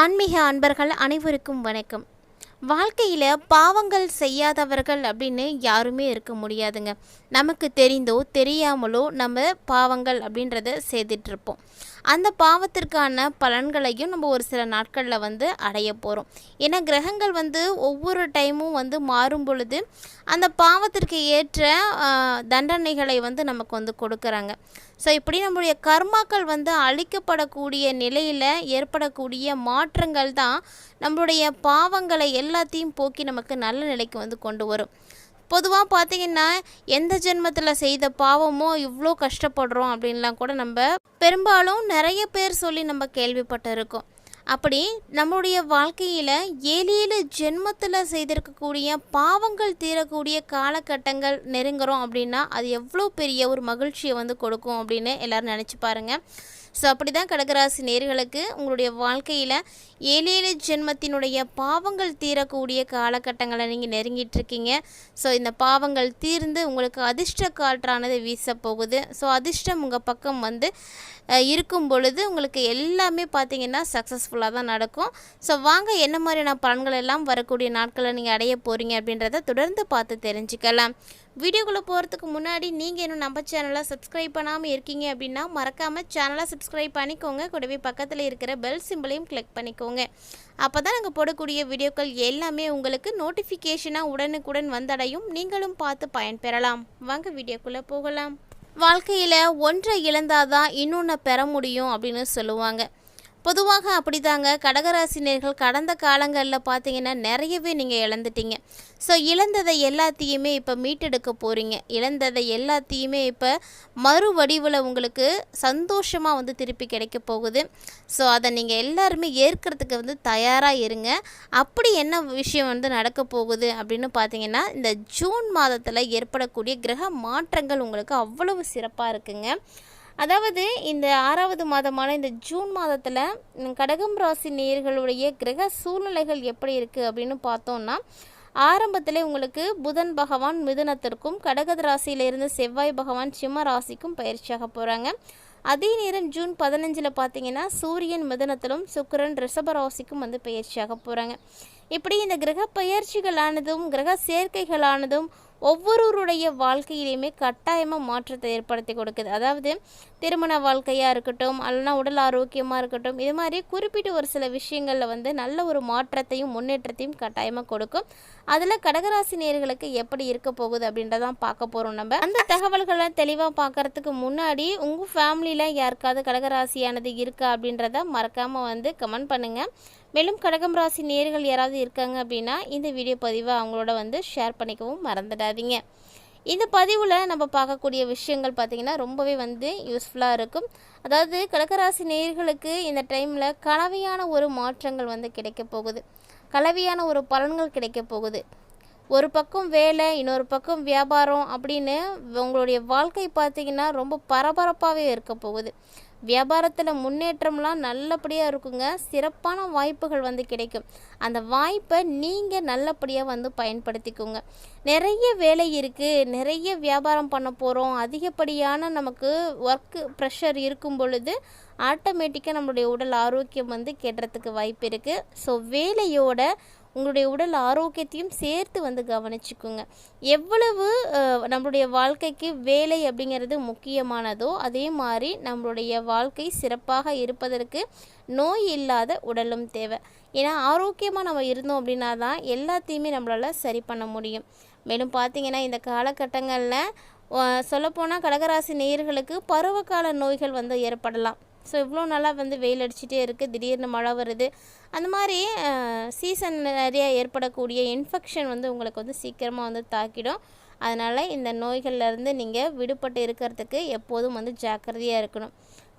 ஆன்மீக அன்பர்கள் அனைவருக்கும் வணக்கம். வாழ்க்கையில் பாவங்கள் செய்யாதவர்கள் அப்படின்னு யாருமே இருக்க முடியாதுங்க. நமக்கு தெரிந்தோ தெரியாமலோ நம்ம பாவங்கள் அப்படின்றத செய்துட்ருப்போம் அந்த பாவத்திற்கான பலன்களையும் நம்ம ஒரு சில நாட்களில் வந்து அடைய போகிறோம் ஏன்னா கிரகங்கள் வந்து ஒவ்வொரு டைமும் வந்து மாறும் பொழுது அந்த பாவத்திற்கு ஏற்ற தண்டனைகளை வந்து நமக்கு வந்து கொடுக்குறாங்க. ஸோ இப்படி நம்முடைய கர்மாக்கள் வந்து அழிக்கப்படக்கூடிய நிலையில் ஏற்படக்கூடிய மாற்றங்கள் தான் நம்மளுடைய பாவங்களை எல்லாத்தையும் போக்கி நமக்கு நல்ல நிலைக்கு வந்து கொண்டு வரும். பொதுவாக பார்த்தீங்கன்னா எந்த ஜென்மத்தில் செய்த பாவமோ இவ்வளோ கஷ்டப்படுறோம் அப்படின்லாம் கூட நம்ம பெரும்பாலும் நிறைய பேர் சொல்லி நம்ம கேள்விப்பட்டிருக்கோம். அப்படி நம்மளுடைய வாழ்க்கையில் ஏழு ஏழு ஜென்மத்தில் செய்திருக்கக்கூடிய பாவங்கள் தீரக்கூடிய காலகட்டங்கள் நெருங்குறோம் அப்படின்னா அது எவ்வளோ பெரிய ஒரு மகிழ்ச்சியை வந்து கொடுக்கும் அப்படின்னு எல்லாரும் நினச்சி பாருங்கள் ஸோ அப்படி தான் கடகராசி நேர்களுக்கு உங்களுடைய வாழ்க்கையில் ஏழு ஏழு ஜென்மத்தினுடைய பாவங்கள் தீரக்கூடிய காலகட்டங்களை நீங்கள் நெருங்கிட்டு இருக்கீங்க. ஸோ இந்த பாவங்கள் தீர்ந்து உங்களுக்கு அதிர்ஷ்ட காற்றானது வீச போகுது ஸோ அதிர்ஷ்டம் உங்கள் பக்கம் வந்து இருக்கும் பொழுது உங்களுக்கு எல்லாமே பார்த்தீங்கன்னா சக்ஸஸ்ஃபுல்லாக தான் நடக்கும். ஸோ வாங்க என்ன மாதிரியான பலன்கள் எல்லாம் வரக்கூடிய நாட்களில் நீங்கள் அடைய போகிறீங்க அப்படின்றத தொடர்ந்து பார்த்து தெரிஞ்சுக்கலாம். வீடியோக்குள்ளே போகிறதுக்கு முன்னாடி நீங்கள் இன்னும் நம்ம சேனலை சப்ஸ்கிரைப் பண்ணாமல் இருக்கீங்க அப்படின்னா மறக்காமல் சேனலை சப்ஸ்கிரைப் பண்ணிக்கோங்க. கூடவே பக்கத்தில் இருக்கிற பெல் சிம்பிளையும் கிளிக் பண்ணிக்கோங்க. அப்போ தான் நாங்கள் போடக்கூடிய வீடியோக்கள் எல்லாமே உங்களுக்கு நோட்டிஃபிகேஷனாக உடனுக்குடன் வந்தடையும். நீங்களும் பார்த்து பயன்பெறலாம். வாங்க வீடியோக்குள்ளே போகலாம். வாழ்க்கையில் ஒன்றை இழந்தாதான் இன்னொன்று பெற முடியும் அப்படின்னு சொல்லுவாங்க. பொதுவாக அப்படிதாங்க. கடகராசினியர்கள் கடந்த காலங்களில் பார்த்தீங்கன்னா நிறையவே நீங்கள் இழந்துட்டீங்க. ஸோ இழந்ததை எல்லாத்தையுமே இப்போ மீட்டெடுக்க போகிறீங்க இழந்ததை எல்லாத்தையுமே இப்போ மறு வடிவில் உங்களுக்கு சந்தோஷமாக வந்து திருப்பி கிடைக்க போகுது. ஸோ அதை நீங்கள் எல்லாருமே ஏற்கிறதுக்கு வந்து தயாராக இருங்க. அப்படி என்ன விஷயம் வந்து நடக்க போகுது அப்படின்னு பார்த்தீங்கன்னா இந்த ஜூன் மாதத்தில் ஏற்படக்கூடிய கிரக மாற்றங்கள் உங்களுக்கு அவ்வளவு சிறப்பாக இருக்குங்க. அதாவது இந்த ஆறாவது மாதமான இந்த ஜூன் மாதத்தில் கடகம் ராசி நேயர்களுடைய கிரக சூழ்நிலைகள் எப்படி இருக்குது அப்படின்னு பார்த்தோம்னா ஆரம்பத்தில் உங்களுக்கு புதன் பகவான் மிதுனத்திற்கும் கடகத் ராசியிலிருந்து செவ்வாய் பகவான் சிம்ம ராசிக்கும் பயிற்சியாக போகிறாங்க அதே நேரம் ஜூன் பதினஞ்சில் பார்த்தீங்கன்னா சூரியன் மிதுனத்திலும் சுக்கிரன் ரிஷப ராசிக்கும் வந்து பயிற்சியாக போகிறாங்க இப்படி இந்த கிரக பயிற்சிகளானதும் கிரக சேர்க்கைகளானதும் ஒவ்வொருவருடைய வாழ்க்கையிலையுமே கட்டாயமாக மாற்றத்தை ஏற்படுத்தி கொடுக்குது. அதாவது திருமண வாழ்க்கையாக இருக்கட்டும் அல்லனா உடல் ஆரோக்கியமாக இருக்கட்டும் இது மாதிரி குறிப்பிட்டு ஒரு சில விஷயங்களில் வந்து நல்ல ஒரு மாற்றத்தையும் முன்னேற்றத்தையும் கட்டாயமாக கொடுக்கும். அதில் கடகராசி நேர்களுக்கு எப்படி இருக்க போகுது அப்படின்றதான் பார்க்க போகிறோம் நம்ம. அந்த தகவல்களை தெளிவாக பார்க்கறதுக்கு முன்னாடி உங்கள் ஃபேமிலியில் யாருக்காவது கடகராசியானது இருக்கா அப்படின்றத மறக்காமல் வந்து கமெண்ட் பண்ணுங்கள் மேலும் கடகம் ராசி நேர்கள் யாராவது இருக்காங்க அப்படின்னா இந்த வீடியோ பதிவை அவங்களோட வந்து ஷேர் பண்ணிக்கவும் மறந்துடாதீங்க. இந்த பதிவில் நம்ம பார்க்கக்கூடிய விஷயங்கள் பார்த்திங்கன்னா ரொம்பவே வந்து யூஸ்ஃபுல்லாக இருக்கும். அதாவது கடகராசி நேர்களுக்கு இந்த டைமில் கலவையான ஒரு மாற்றங்கள் வந்து கிடைக்க போகுது. கலவையான ஒரு பலன்கள் கிடைக்க போகுது. ஒரு பக்கம் வேலை இன்னொரு பக்கம் வியாபாரம் அப்படின்னு உங்களுடைய வாழ்க்கை பார்த்தீங்கன்னா ரொம்ப பரபரப்பாகவே இருக்க போகுது. வியாபாரத்தில் முன்னேற்றம்லாம் நல்லபடியாக இருக்குங்க. சிறப்பான வாய்ப்புகள் வந்து கிடைக்கும். அந்த வாய்ப்பை நீங்கள் நல்லபடியாக வந்து பயன்படுத்திக்கோங்க. நிறைய வேலை இருக்குது நிறைய வியாபாரம் பண்ண போகிறோம் அதிகப்படியான நமக்கு ஒர்க்கு ப்ரெஷர் இருக்கும் பொழுது ஆட்டோமேட்டிக்காக நம்மளுடைய உடல் ஆரோக்கியம் வந்து கெடுறதுக்கு வாய்ப்பு இருக்குது ஸோ வேலையோட உங்களுடைய உடல் ஆரோக்கியத்தையும் சேர்த்து வந்து கவனிச்சுக்குங்க. எவ்வளவு நம்மளுடைய வாழ்க்கைக்கு வேலை அப்படிங்கிறது முக்கியமானதோ அதே மாதிரி நம்மளுடைய வாழ்க்கை சிறப்பாக இருப்பதற்கு நோய் இல்லாத உடலும் தேவை. ஏன்னா ஆரோக்கியமாக நம்ம இருந்தோம் அப்படின்னா தான் எல்லாத்தையுமே நம்மளால் சரி பண்ண முடியும். மேலும் பார்த்தீங்கன்னா இந்த காலகட்டங்களில் சொல்லப்போனால் கடகராசி நேயர்களுக்கு பருவகால நோய்கள் வந்து ஏற்படலாம். ஸோ இவ்வளோ நாளாக வந்து வெயில் அடிச்சுட்டே இருக்குது திடீர்னு மழை வருது. அந்த மாதிரி சீசன் நிறைய ஏற்படக்கூடிய இன்ஃபெக்ஷன் வந்து உங்களுக்கு வந்து சீக்கிரமாக வந்து தாக்கிடும். அதனால் இந்த நோய்கள்லேருந்து நீங்கள் விடுபட்டு இருக்கிறதுக்கு எப்போதும் வந்து ஜாக்கிரதையாக இருக்கணும்.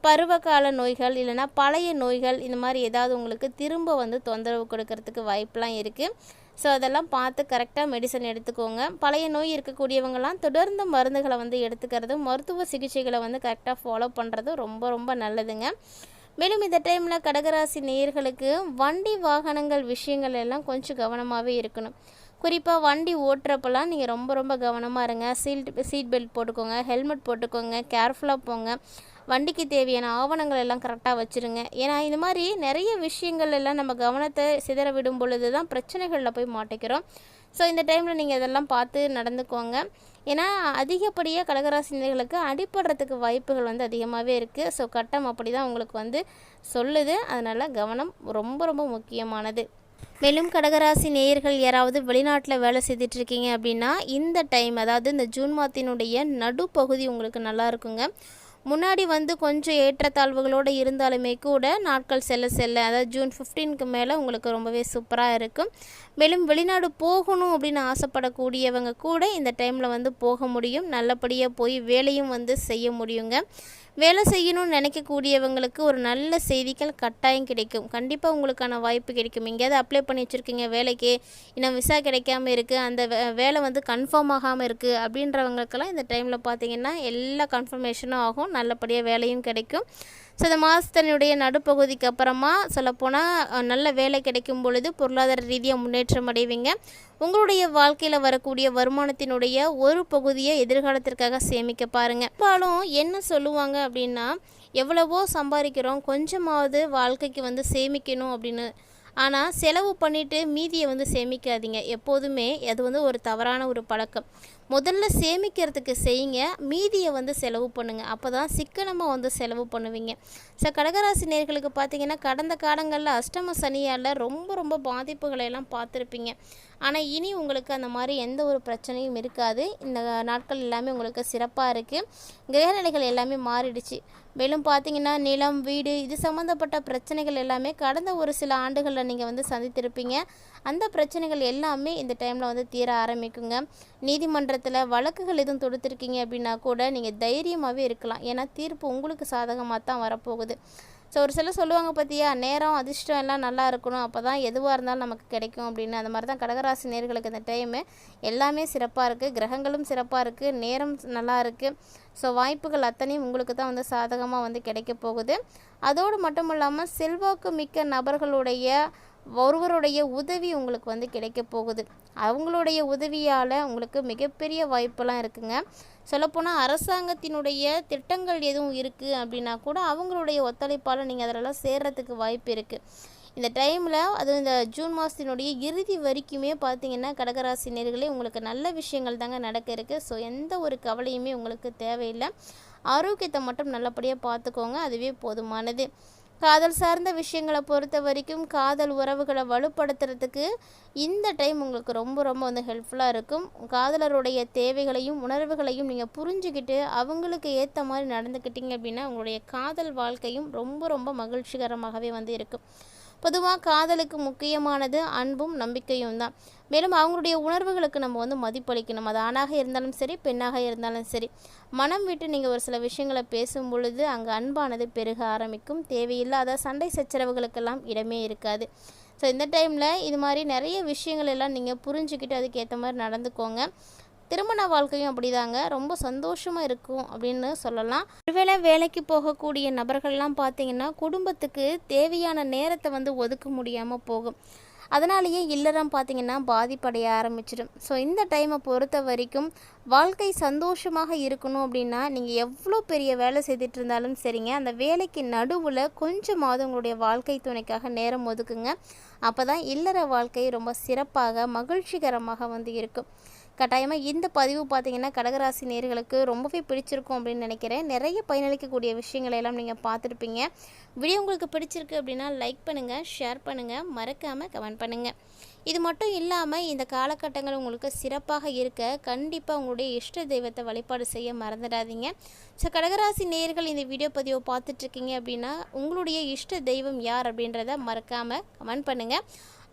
பருவகால நோய்கள் இல்லைன்னா பழைய நோய்கள் இந்த மாதிரி ஏதாவது உங்களுக்கு திரும்ப வந்து தொந்தரவு கொடுக்கறதுக்கு வாய்ப்பெலாம் இருக்குது ஸோ அதெல்லாம் பார்த்து கரெக்டாக மெடிசன் எடுத்துக்கோங்க. பழைய நோய் இருக்கக்கூடியவங்கலாம் தொடர்ந்து மருந்துகளை வந்து எடுத்துக்கிறது மருத்துவ சிகிச்சைகளை வந்து கரெக்டாக ஃபாலோ பண்ணுறது ரொம்ப ரொம்ப நல்லதுங்க. மேலும் இந்த டைமில் கடகராசி நேயர்களுக்கு வண்டி வாகனங்கள் விஷயங்கள் எல்லாம் கொஞ்சம் கவனமாகவே இருக்கணும். குறிப்பாக வண்டி ஓட்டுறப்பெல்லாம் நீங்கள் ரொம்ப ரொம்ப கவனமாக இருங்க. சீட் சீட் பெல்ட் போட்டுக்கோங்க ஹெல்மெட் போட்டுக்கோங்க கேர்ஃபுல்லாக போங்க. வண்டிக்கு தேவையான ஆவணங்கள் எல்லாம் கரெக்டாக வச்சுருங்க. ஏன்னா இந்த மாதிரி நிறைய விஷயங்கள் எல்லாம் நம்ம கவனத்தை சிதற விடும் பொழுது தான் பிரச்சனைகளில் போய் மாட்டிக்கிறோம். ஸோ இந்த டைமில் நீங்கள் இதெல்லாம் பார்த்து நடந்துக்கோங்க. ஏன்னா அதிகப்படியாக கடகராசினியர்களுக்கு அடிபடுறதுக்கு வாய்ப்புகள் வந்து அதிகமாகவே இருக்குது ஸோ கட்டம் அப்படி தான் உங்களுக்கு வந்து சொல்லுது. அதனால் கவனம் ரொம்ப ரொம்ப முக்கியமானது. மேலும் கடகராசி நேயர்கள் யாராவது வெளிநாட்டில் வேலை செய்துட்டு இருக்கீங்க அப்படின்னா இந்த டைம் அதாவது இந்த ஜூன் மாதத்தினுடைய நடுப்பகுதி உங்களுக்கு நல்லா இருக்குங்க. முன்னாடி வந்து கொஞ்சம் ஏற்றத்தாழ்வுகளோடு இருந்தாலுமே கூட நாட்கள் செல்ல செல்ல அதாவது ஜூன் ஃபிஃப்டீனுக்கு மேலே உங்களுக்கு ரொம்பவே சூப்பராக இருக்கும். மேலும் வெளிநாடு போகணும் அப்படின்னு ஆசைப்படக்கூடியவங்க கூட இந்த டைமில் வந்து போக முடியும். நல்லபடியாக போய் வேலையும் வந்து செய்ய முடியுங்க. வேலை செய்யணும்னு நினைக்கக்கூடியவங்களுக்கு ஒரு நல்ல செய்திகள் கட்டாயம் கிடைக்கும். கண்டிப்பாக உங்களுக்கான வாய்ப்பு கிடைக்கும். எங்கேயாவது அப்ளை பண்ணி வச்சுருக்கீங்க வேலைக்கு இன்னும் விசா கிடைக்காம இருக்குது அந்த வேலை வந்து கன்ஃபார்ம் ஆகாமல் இருக்குது அப்படின்றவங்களுக்கெல்லாம் இந்த டைமில் பார்த்தீங்கன்னா எல்லா கன்ஃபர்மேஷனும் ஆகும். நல்லபடியாக வேலையும் கிடைக்கும். ஸோ இந்த மாதத்தினுடைய நடுப்பகுதிக்கு அப்புறமா சொல்லப்போனால் நல்ல வேலை கிடைக்கும் பொழுது பொருளாதார ரீதியாக முன்னேற்றம் அடைவீங்க. உங்களுடைய வாழ்க்கையில் வரக்கூடிய வருமானத்தினுடைய ஒரு பகுதியை எதிர்காலத்திற்காக சேமிக்க பாருங்கள் பெரும்பாலும் என்ன சொல்லுவாங்க அப்படின்னா எவ்வளவோ சம்பாதிக்கிறோம் கொஞ்சமாவது வாழ்க்கைக்கு வந்து சேமிக்கணும் அப்படின்னு ஆனால் செலவு பண்ணிவிட்டு மீதியை வந்து சேமிக்காதீங்க. எப்போதுமே அது வந்து ஒரு தவறான ஒரு பழக்கம். முதல்ல சேமிக்கிறதுக்கு செய்யுங்க. மீதியை வந்து செலவு பண்ணுங்கள் அப்போ தான் சிக்கனமாக வந்து செலவு பண்ணுவீங்க. ஸோ கடகராசி நேர்களுக்கு பார்த்தீங்கன்னா கடந்த காலங்களில் அஷ்டம சனியால் ரொம்ப ரொம்ப பாதிப்புகளை எல்லாம் பார்த்துருப்பீங்க. ஆனால் இனி உங்களுக்கு அந்த மாதிரி எந்த ஒரு பிரச்சனையும் இருக்காது. இந்த நாட்கள் எல்லாமே உங்களுக்கு சிறப்பாக இருக்குது கிரகநிலைகள் எல்லாமே மாறிடுச்சு. மேலும் பார்த்தீங்கன்னா நிலம் வீடு இது சம்மந்தப்பட்ட பிரச்சனைகள் எல்லாமே கடந்த ஒரு சில ஆண்டுகளில் நீங்கள் வந்து சந்தித்திருப்பீங்க. அந்த பிரச்சனைகள் எல்லாமே இந்த டைமில் வந்து தீர ஆரம்பிக்குங்க. நீதிமன்றத்தில் வழக்குகள் எதுவும் தொடுத்துருக்கீங்க அப்படின்னா கூட நீங்கள் தைரியமாகவே இருக்கலாம். ஏன்னா தீர்ப்பு உங்களுக்கு சாதகமாக தான் வரப்போகுது. ஸோ ஒரு சிலர் சொல்லுவாங்க பார்த்தியா நேரம் அதிர்ஷ்டம் எல்லாம் நல்லா இருக்கணும். அப்போ தான் எதுவாக இருந்தாலும் நமக்கு கிடைக்கும் அப்படின்னு. அந்த மாதிரி தான் கடகராசி நேர்களுக்கு இந்த டைமு எல்லாமே சிறப்பாக இருக்குது கிரகங்களும் சிறப்பாக இருக்குது நேரம் நல்லா இருக்குது ஸோ வாய்ப்புகள் அத்தனையும் உங்களுக்கு தான் வந்து சாதகமாக வந்து கிடைக்க போகுது. அதோடு மட்டும் இல்லாமல் செல்வாக்கு மிக்க நபர்களுடைய ஒருவருடைய உதவி உங்களுக்கு வந்து கிடைக்க போகுது. அவங்களுடைய உதவியால் உங்களுக்கு மிகப்பெரிய வாய்ப்பெல்லாம் இருக்குங்க. சொல்லப்போனால் அரசாங்கத்தினுடைய திட்டங்கள் எதுவும் இருக்குது அப்படின்னா கூட அவங்களுடைய ஒத்துழைப்பால் நீங்கள் அதிலெல்லாம் சேர்கிறதுக்கு வாய்ப்பு இருக்குது இந்த டைமில் அது இந்த ஜூன் மாதத்தினுடைய இறுதி வரைக்குமே பார்த்தீங்கன்னா கடகராசி நேர்களே உங்களுக்கு நல்ல விஷயங்கள் தாங்க நடக்க இருக்குது ஸோ எந்த ஒரு கவலையுமே உங்களுக்கு தேவையில்லை. ஆரோக்கியத்தை மட்டும் நல்லபடியாக பார்த்துக்கோங்க அதுவே போதுமானது. காதல் சார்ந்த விஷயங்களை பொறுத்த வரைக்கும் காதல் உறவுகளை வலுப்படுத்துறதுக்கு இந்த டைம் உங்களுக்கு ரொம்ப ரொம்ப வந்து ஹெல்ப்ஃபுல்லாக இருக்கும். காதலருடைய தேவைகளையும் உணர்வுகளையும் நீங்கள் புரிஞ்சுக்கிட்டு அவங்களுக்கு ஏற்ற மாதிரி நடந்துக்கிட்டீங்க அப்படின்னா உங்களுடைய காதல் வாழ்க்கையும் ரொம்ப ரொம்ப மகிழ்ச்சிகரமாகவே வந்து இருக்கும். பொதுவாக காதலுக்கு முக்கியமானது அன்பும் நம்பிக்கையும் தான். மேலும் அவங்களுடைய உணர்வுகளுக்கு நம்ம வந்து மதிப்பளிக்கணும். அது ஆணாக இருந்தாலும் சரி பெண்ணாக இருந்தாலும் சரி. மனம் விட்டு நீங்கள் ஒரு சில விஷயங்களை பேசும் பொழுது அங்கே அன்பானது பெருக ஆரம்பிக்கும். தேவையில்லாத சண்டை சச்சரவுகளுக்கெல்லாம் இடமே இருக்காது. ஸோ இந்த டைமில் இது மாதிரி நிறைய விஷயங்கள் எல்லாம் நீங்கள் புரிஞ்சுக்கிட்டு அதுக்கேற்ற மாதிரி நடந்துக்கோங்க. திருமண வாழ்க்கையும் அப்படிதாங்க. ரொம்ப சந்தோஷமாக இருக்கும் அப்படின்னு சொல்லலாம். ஒருவேளை வேலைக்கு போகக்கூடிய நபர்கள்லாம் பார்த்தீங்கன்னா குடும்பத்துக்கு தேவையான நேரத்தை வந்து ஒதுக்க முடியாமல் போகும். அதனாலேயே இல்லறம் பார்த்திங்கன்னா பாதிப்படைய ஆரம்பிச்சிடும். ஸோ இந்த டைமை பொறுத்த வரைக்கும் வாழ்க்கை சந்தோஷமாக இருக்கணும் அப்படின்னா நீங்கள் எவ்வளோ பெரிய வேலை செய்துட்டு இருந்தாலும் சரிங்க. அந்த வேலைக்கு நடுவில் கொஞ்சமாவது உங்களுடைய வாழ்க்கை துணைக்காக நேரம் ஒதுக்குங்க. அப்போ தான் இல்லற வாழ்க்கை ரொம்ப சிறப்பாக மகிழ்ச்சிகரமாக வந்து இருக்கும். கட்டாயமாக இந்த பதிவு பார்த்தீங்கன்னா கடகராசி நேர்களுக்கு ரொம்பவே பிடிச்சிருக்கும் அப்படின்னு நினைக்கிறேன். நிறைய பயனளிக்கக்கூடிய விஷயங்களை எல்லாம் நீங்கள் பார்த்துருப்பீங்க. வீடியோ உங்களுக்கு பிடிச்சிருக்கு அப்படின்னா லைக் பண்ணுங்கள் ஷேர் பண்ணுங்கள் மறக்காமல் கமெண்ட் பண்ணுங்கள் இது மட்டும் இல்லாமல் இந்த காலகட்டங்கள் உங்களுக்கு சிறப்பாக இருக்க கண்டிப்பாக உங்களுடைய இஷ்ட தெய்வத்தை வழிபாடு செய்ய மறந்துடாதீங்க. ஸோ கடகராசி நேர்கள் இந்த வீடியோ பதிவை பார்த்துட்ருக்கீங்க அப்படின்னா உங்களுடைய இஷ்ட தெய்வம் யார் அப்படின்றத மறக்காமல் கமெண்ட் பண்ணுங்கள்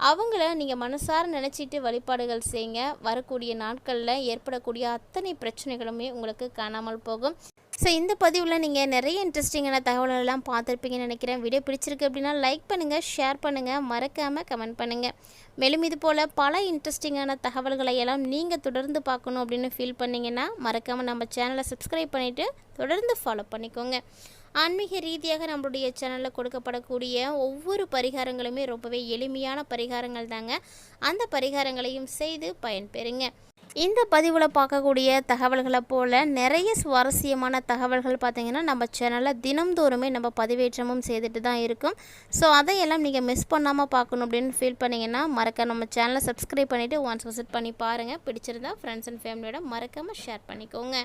அவங்கள நீங்கள் மனசார நினச்சிட்டு வழிபாடுகள் செய்யுங்க வரக்கூடிய நாட்களில் ஏற்படக்கூடிய அத்தனை பிரச்சனைகளுமே உங்களுக்கு காணாமல் போகும். ஸோ இந்த பதிவில் நீங்கள் நிறைய இன்ட்ரெஸ்டிங்கான தகவல்கள்லாம் பார்த்துருப்பீங்கன்னு நினைக்கிறேன். வீடியோ பிடிச்சிருக்கு அப்படின்னா லைக் பண்ணுங்கள் ஷேர் பண்ணுங்கள் மறக்காமல் கமெண்ட் பண்ணுங்கள் மேலும் இது போல் பல இன்ட்ரெஸ்டிங்கான தகவல்களை எல்லாம் நீங்கள் தொடர்ந்து பார்க்கணும் அப்படின்னு ஃபீல் பண்ணிங்கன்னா மறக்காமல் நம்ம சேனலை சப்ஸ்கிரைப் பண்ணிவிட்டு தொடர்ந்து ஃபாலோ பண்ணிக்கோங்க. ஆன்மீக ரீதியாக நம்மளுடைய சேனலில் கொடுக்கப்படக்கூடிய ஒவ்வொரு பரிகாரங்களுமே ரொம்பவே எளிமையான பரிகாரங்கள் தாங்க. அந்த பரிகாரங்களையும் செய்து பயன்பெறுங்க. இந்த பதிவில் பார்க்கக்கூடிய தகவல்களை போல் நிறைய சுவாரஸ்யமான தகவல்கள் பார்த்திங்கன்னா நம்ம சேனலில் தினம்தோறுமே நம்ம பதிவேற்றமும் செய்துட்டு தான் இருக்கும். ஸோ அதையெல்லாம் நீங்கள் மிஸ் பண்ணாமல் பார்க்கணும் அப்படின்னு ஃபீல் பண்ணிங்கன்னா மறக்க நம்ம சேனலை சப்ஸ்கிரைப் பண்ணிவிட்டு ஒன்ஸ் விசிட் பண்ணி பாருங்கள் பிடிச்சிருந்தா ஃப்ரெண்ட்ஸ் அண்ட் ஃபேமிலியோட மறக்காமல் ஷேர் பண்ணிக்கோங்க.